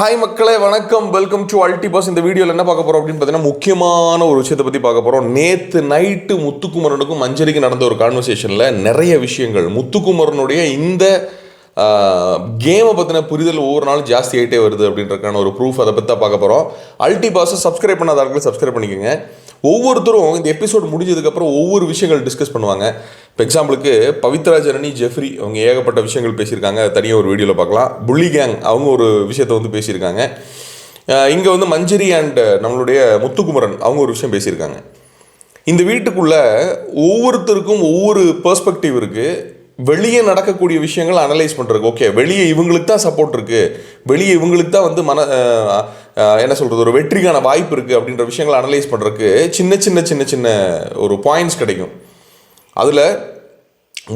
Hi மக்களே வணக்கம். Welcome to அல்டி pass இந்த வீடியோவில் என்ன பார்க்க போகிறோம் அப்படின்னு பார்த்தீங்கன்னா முக்கியமான ஒரு விஷயத்தை பற்றி பார்க்க போகிறோம் நேற்று நைட்டு முத்துக்குமரனுக்கும் மஞ்சரிக்கு நடந்த ஒரு கான்வர்சேஷனில் நிறைய விஷயங்கள். முத்துக்குமரனுடைய இந்த கேமை பற்றின புரிதல் ஒவ்வொரு நாளும் ஜாஸ்தி ஆகிட்டே வருது அப்படின்றதுக்கான ஒரு ப்ரூஃப் அதை பற்றி தான் பார்க்க போகிறோம் அல்டி பாஸை சப்ஸ்கிரைப் பண்ணாதார்கள் சப்ஸ்கிரைப் பண்ணிக்கோங்க. ஒவ்வொருத்தரும் இந்த எபிசோட் முடிஞ்சதுக்கப்புறம் ஒவ்வொரு விஷயங்கள் டிஸ்கஸ் பண்ணுவாங்க. இப்போ எக்ஸாம்பிளுக்கு பவித்ரா ஜனனி ஜெஃப்ரி அவங்க ஏகப்பட்ட விஷயங்கள் பேசியிருக்காங்க. தனியாக ஒரு வீடியோவில் பார்க்கலாம். புள்ளி கேங் அவங்க ஒரு விஷயத்தை வந்து பேசியிருக்காங்க. இங்கே வந்து மஞ்சரி அண்ட் நம்மளுடைய முத்துக்குமரன் அவங்க ஒரு விஷயம் பேசியிருக்காங்க. இந்த வீட்டுக்குள்ளே ஒவ்வொருத்தருக்கும் ஒவ்வொரு பெர்ஸ்பெக்டிவ் இருக்குது வெளியே நடக்கக்கூடிய விஷயங்கள் அனலைஸ் பண்ணுறதுக்கு ஓகே வெளியே இவங்களுக்கு தான் சப்போர்ட் இருக்குது வெளியே இவங்களுக்கு தான் வந்து மன என்ன சொல்கிறது ஒரு வெற்றிக்கான வாய்ப்பு இருக்குது அப்படின்ற விஷயங்களை அனலைஸ் பண்ணுறதுக்கு சின்ன சின்ன சின்ன சின்ன ஒரு பாயிண்ட்ஸ் கிடைக்கும். அதில்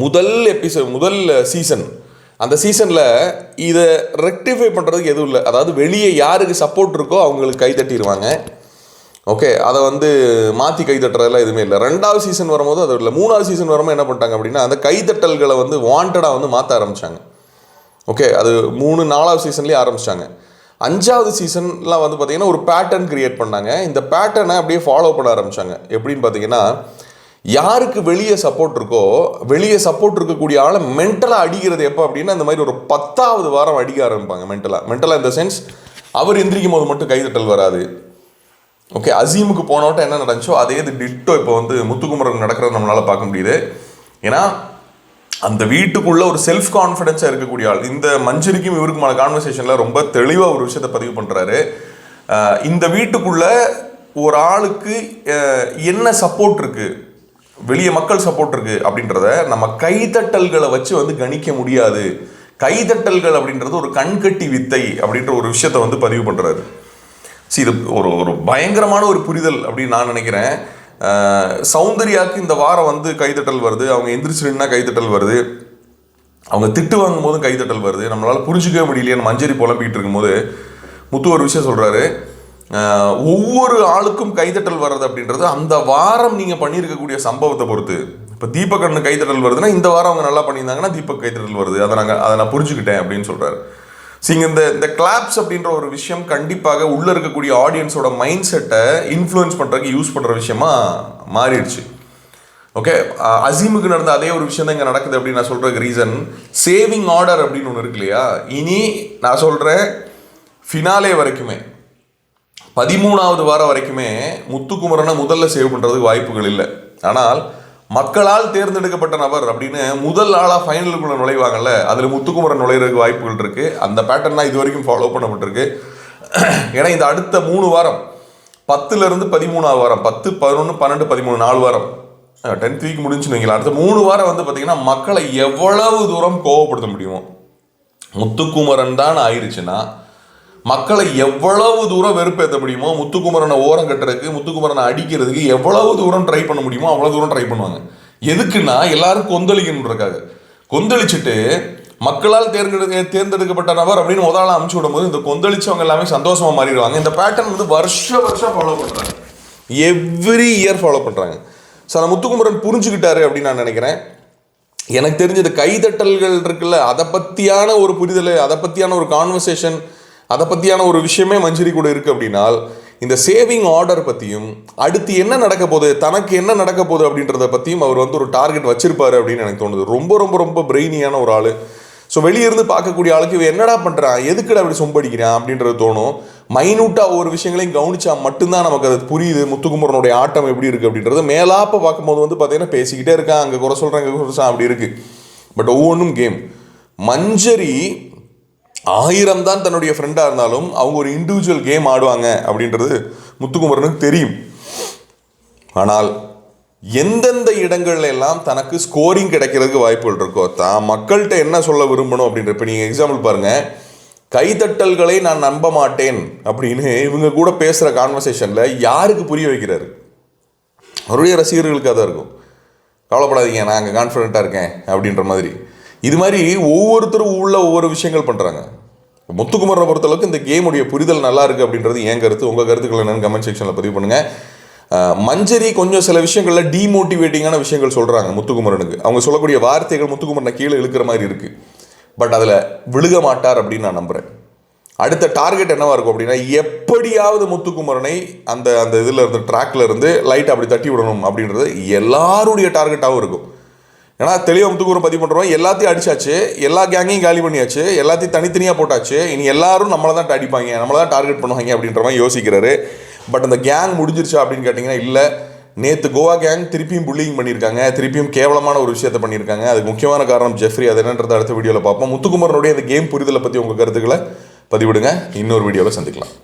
முதல் எபிசோட் முதல் சீசன் அந்த சீசனில் இதை ரெக்டிஃபை பண்ணுறதுக்கு எதுவும் இல்லை. அதாவது வெளியே யாருக்கு சப்போர்ட் இருக்கோ அவங்களுக்கு கை தட்டிடுவாங்க ஓகே அதை வந்து மாற்றி கைதட்டுறதெல்லாம் எதுவுமே இல்லை. ரெண்டாவது சீசன் வரும்போது அது இல்லை. மூணாவது சீசன் வரும்போது என்ன பண்ணிட்டாங்க அப்படின்னா அந்த கைதட்டல்களை வந்து வாண்டடாக வந்து மாற்ற ஆரம்பித்தாங்க ஓகே அது மூணு நாலாவது சீசன்லேயே ஆரம்பித்தாங்க அஞ்சாவது சீசன்லாம் வந்து பார்த்திங்கன்னா ஒரு பேட்டர்ன் கிரியேட் பண்ணாங்க. இந்த பேட்டர்னை அப்படியே ஃபாலோ பண்ண ஆரம்பிச்சாங்க. எப்படின்னு பார்த்தீங்கன்னா யாருக்கு வெளியே சப்போர்ட் இருக்கோ வெளியே சப்போர்ட் இருக்கக்கூடிய ஆளை மென்டலாக அடிக்கிறது எப்போ அப்படின்னா அந்த மாதிரி ஒரு பத்தாவது வாரம் அடிக்க ஆரம்பிப்பாங்க மென்டலாக மென்டலாக இந்த சென்ஸ் அவர் எந்திரிக்கும் போது மட்டும் கைதட்டல் வராது. ஓகே அசீமுக்கு போனவட்டம் என்ன நடந்துச்சோ அதே இது டிட்டோ இப்போ வந்து முத்துக்குமரன் நடக்கிறத நம்மளால் பார்க்க முடியுது. ஏன்னா அந்த வீட்டுக்குள்ளே ஒரு செல்ஃப் கான்ஃபிடென்ஸாக இருக்கக்கூடிய ஆள் இந்த மஞ்சரிக்கும் இவருக்குமான கான்வர்சேஷனில் ரொம்ப தெளிவாக ஒரு விஷயத்தை பதிவு பண்ணுறாரு இந்த வீட்டுக்குள்ளே ஒரு ஆளுக்கு என்ன சப்போர்ட் இருக்குது வெளியே மக்கள் சப்போர்ட் இருக்குது அப்படின்றத நம்ம கைதட்டல்களை வச்சு வந்து கணிக்க முடியாது. கைதட்டல்கள் அப்படின்றது ஒரு கண்கட்டி வித்தை அப்படின்ற ஒரு விஷயத்தை வந்து பதிவு பண்ணுறாரு சி இது ஒரு ஒரு பயங்கரமான ஒரு புரிதல் அப்படின்னு நான் நினைக்கிறேன். சௌந்தர்யாவுக்கு இந்த வாரம் வந்து கைதட்டல் வருது. அவங்க எந்திரிச்சு நின்னா கைதட்டல் வருது. அவங்க திட்டு வாங்கும் போதும் கைதட்டல் வருது. நம்மளால் புரிஞ்சுக்கவே முடியலையே. மஞ்சரி புலம்பிக்கிட்டு இருக்கும்போது முத்து ஒரு விஷயம் சொல்கிறாரு ஒவ்வொரு ஆளுக்கும் கைதட்டல் வர்றது அப்படின்றது அந்த வாரம் நீங்கள் பண்ணியிருக்கக்கூடிய சம்பவத்தை பொறுத்து. இப்போ தீபக் கைதட்டல் வருதுன்னா இந்த வாரம் அவங்க நல்லா பண்ணியிருந்தாங்கன்னா தீபக் கைதட்டல் வருது. அதை நாங்கள் அதை நான் புரிஞ்சுக்கிட்டேன் அப்படின்னு சொல்கிறாரு சிங்க இந்த இந்த கிளாப்ஸ் அப்படின்ற ஒரு விஷயம் கண்டிப்பாக உள்ள இருக்கக்கூடிய ஆடியன்ஸோட மைண்ட் செட்டை இன்ஃப்ளூயன்ஸ் பண்றதுக்கு யூஸ் பண்ற விஷயமா மாறிடுச்சு. ஓகே அசீமுக்கு நடந்த அதே ஒரு விஷயம் தான் இங்கே நடக்குது அப்படின்னு நான் சொல்கிற ரீசன் சேவிங் ஆர்டர் அப்படின்னு ஒன்று இருக்கு இல்லையா? இனி நான் சொல்கிறேன் ஃபினாலே வரைக்குமே பதிமூணாவது வாரம் வரைக்குமே முத்துக்குமரனை முதல்ல சேவ் பண்ணுறதுக்கு வாய்ப்புகள் இல்லை. ஆனால் மக்களால் தேர்ந்தெடுக்கப்பட்ட நபர் அப்படின்னு முதல் ஆளாக ஃபைனலுக்குள்ள நுழைவாங்கல்ல அதில் முத்துக்குமரன் நுழையிறதுக்கு வாய்ப்புகள் இருக்குது அந்த பேட்டர்ன் தான் இது வரைக்கும் ஃபாலோ பண்ணப்பட்டிருக்கு. ஏன்னா இந்த அடுத்த மூணு வாரம் பத்துலேருந்து பதிமூணாவது வாரம் பத்து பதினொன்று பன்னெண்டு பதிமூணு நாலு வாரம் டென்த் வீக் முடிஞ்சுன்னு வைங்களேன். அடுத்த மூணு வாரம் வந்து பார்த்தீங்கன்னா மக்களை எவ்வளவு தூரம் கோவப்படுத்த முடியுமோ முத்துக்குமரன் தான் ஆயிடுச்சுன்னா மக்களை எவ்வளவு தூரம் வெறுப்பேற்ற முடியுமோ முத்துக்குமரனை ஓரம் கட்டுறதுக்கு முத்துக்குமரனை அடிக்கிறதுக்கு எவ்வளவு தூரம் ட்ரை பண்ண முடியுமோ அவ்வளோ தூரம் ட்ரை பண்ணுவாங்க. எதுக்குன்னா எல்லாரும் கொந்தளிக்கணுன்றக்காக கொந்தளிச்சுட்டு மக்களால் தேர்ந்தெடுக்க தேர்ந்தெடுக்கப்பட்ட நபர் அப்படின்னு முதல்ல அமுச்சு விடும்போது இந்த கொந்தளிச்சவங்க எல்லாமே சந்தோஷமா மாறிடுவாங்க. இந்த பேட்டர்ன் வந்து வருஷ வருஷம் ஃபாலோ பண்றாங்க. எவ்ரி இயர் ஃபாலோ பண்றாங்க. ஸோ அந்த முத்துக்குமரன் புரிஞ்சுக்கிட்டாரு அப்படின்னு நான் நினைக்கிறேன். எனக்கு தெரிஞ்சது கைதட்டல்கள் இருக்குல்ல அதை பற்றியான ஒரு புரிதல் அதை பற்றியான ஒரு கான்வர்சேஷன் அதை பற்றியான ஒரு விஷயமே மஞ்சரி கூட இருக்குது அப்படின்னால் இந்த சேவிங் ஆர்டர் பற்றியும் அடுத்து என்ன நடக்க போகுது தனக்கு என்ன நடக்க போகுது அப்படின்றத பற்றியும் அவர் வந்து ஒரு டார்கெட் வச்சிருப்பாரு அப்படின்னு எனக்கு தோணுது. ரொம்ப ரொம்ப ரொம்ப பிரெய்னியான ஒரு ஆள். ஸோ வெளியிருந்து பார்க்கக்கூடிய ஆளுக்கு இவன் என்னடா பண்ணுறான் எதுக்குடா அப்படி சொம்படிக்கிறான் அப்படின்றது தோணும். மைனூட்டாக ஒவ்வொரு விஷயங்களையும் கவனிச்சா மட்டும்தான் நமக்கு அது புரியுது முத்துக்குமரனுடைய ஆட்டம் எப்படி இருக்குது அப்படின்றது. மேலாப்ப பார்க்கும்போது வந்து பார்த்தீங்கன்னா பேசிக்கிட்டே இருக்கான் அங்கே குறை சொல்கிறேன் இங்கே குறை அப்படி இருக்குது பட் ஒவ்வொன்றும் கேம் மஞ்சரி ஆயிரம் தான் தன்னுடைய ஃப்ரெண்டாக இருந்தாலும் அவங்க ஒரு இண்டிவிஜுவல் கேம் ஆடுவாங்க அப்படின்றது முத்துக்குமரனுக்கு தெரியும். ஆனால் எந்தெந்த இடங்கள்ல எல்லாம் தனக்கு ஸ்கோரிங் கிடைக்கிறதுக்கு வாய்ப்புகள் இருக்கோ தான் மக்கள்கிட்ட என்ன சொல்ல விரும்பணும் அப்படின்ற இப்போ நீங்கள் எக்ஸாம்பிள் பாருங்க. கைதட்டல்களை நான் நம்ப மாட்டேன் அப்படின்னு இவங்க கூட பேசுகிற கான்வர்சேஷனில் யாருக்கு புரிய வைக்கிறாரு? அவருடைய ரசிகர்களுக்காக தான் இருக்கும். கவலைப்படாதீங்க நான் அங்கே கான்ஃபிடென்ட்டாக இருக்கேன் அப்படின்ற மாதிரி. இது மாதிரி ஒவ்வொருத்தரும் உள்ள ஒவ்வொரு விஷயங்கள் பண்ணுறாங்க முத்துக்குமரனை பொறுத்தளவுக்கு இந்த கேமுடைய புரிதல் நல்லா இருக்குது அப்படின்றது என் கருத்து. உங்கள் கருத்துக்கள் என்னென்னு கமெண்ட் செக்ஷனில் பதிவு பண்ணுங்கள் மஞ்சரி கொஞ்சம் சில விஷயங்களில் டீமோட்டிவேட்டிங்கான விஷயங்கள் சொல்கிறாங்க முத்துக்குமரனுக்கு. அவங்க சொல்லக்கூடிய வார்த்தைகள் முத்துக்குமரனை கீழே இழுக்கிற மாதிரி இருக்குது பட் அதில் விழுக மாட்டார் அப்படின்னு நான் நம்புகிறேன் அடுத்த டார்கெட் என்னவாக இருக்கும் அப்படின்னா எப்படியாவது முத்துக்குமரனை அந்த அந்த இதில் இருந்து ட்ராக்ல இருந்து லைட் அப்படி தட்டி விடணும் அப்படின்றது எல்லாருடைய டார்கெட்டாகவும் இருக்கும். ஏன்னா தெளிவாக ஒரு பதிவு பண்ணுறோம் எல்லாத்தையும் அடிச்சாச்சு. எல்லா கேங்கையும் காலி பண்ணியாச்சு. எல்லாத்தையும் தனித்தனியாக போட்டாச்சு. இனி எல்லாரும் நம்மளை தான் அடிப்பாங்க. நம்மளை தான் டார்கெட் பண்ணுவாங்க அப்படின்ற மாதிரி யோசிக்கிறாரு. பட் அந்த கேங் முடிஞ்சிருச்சா அப்படின்னு கேட்டிங்கன்னா இல்லை. நேற்று கோவா கேங் திருப்பியும் புல்லிங் பண்ணியிருக்காங்க. திருப்பியும் கேவலமான ஒரு விஷயத்தை பண்ணியிருக்காங்க. அதுக்கு முக்கியமான காரணம் ஜெஃப்ரி அது என்னன்றதை அடுத்த வீடியோவில் பார்ப்போம். முத்துக்குமரனுடைய அந்த கேம் புரிதலை பற்றி உங்கள் கருத்துக்களை பதிவிடுங்க. இன்னொரு வீடியோவில் சந்திக்கலாம்.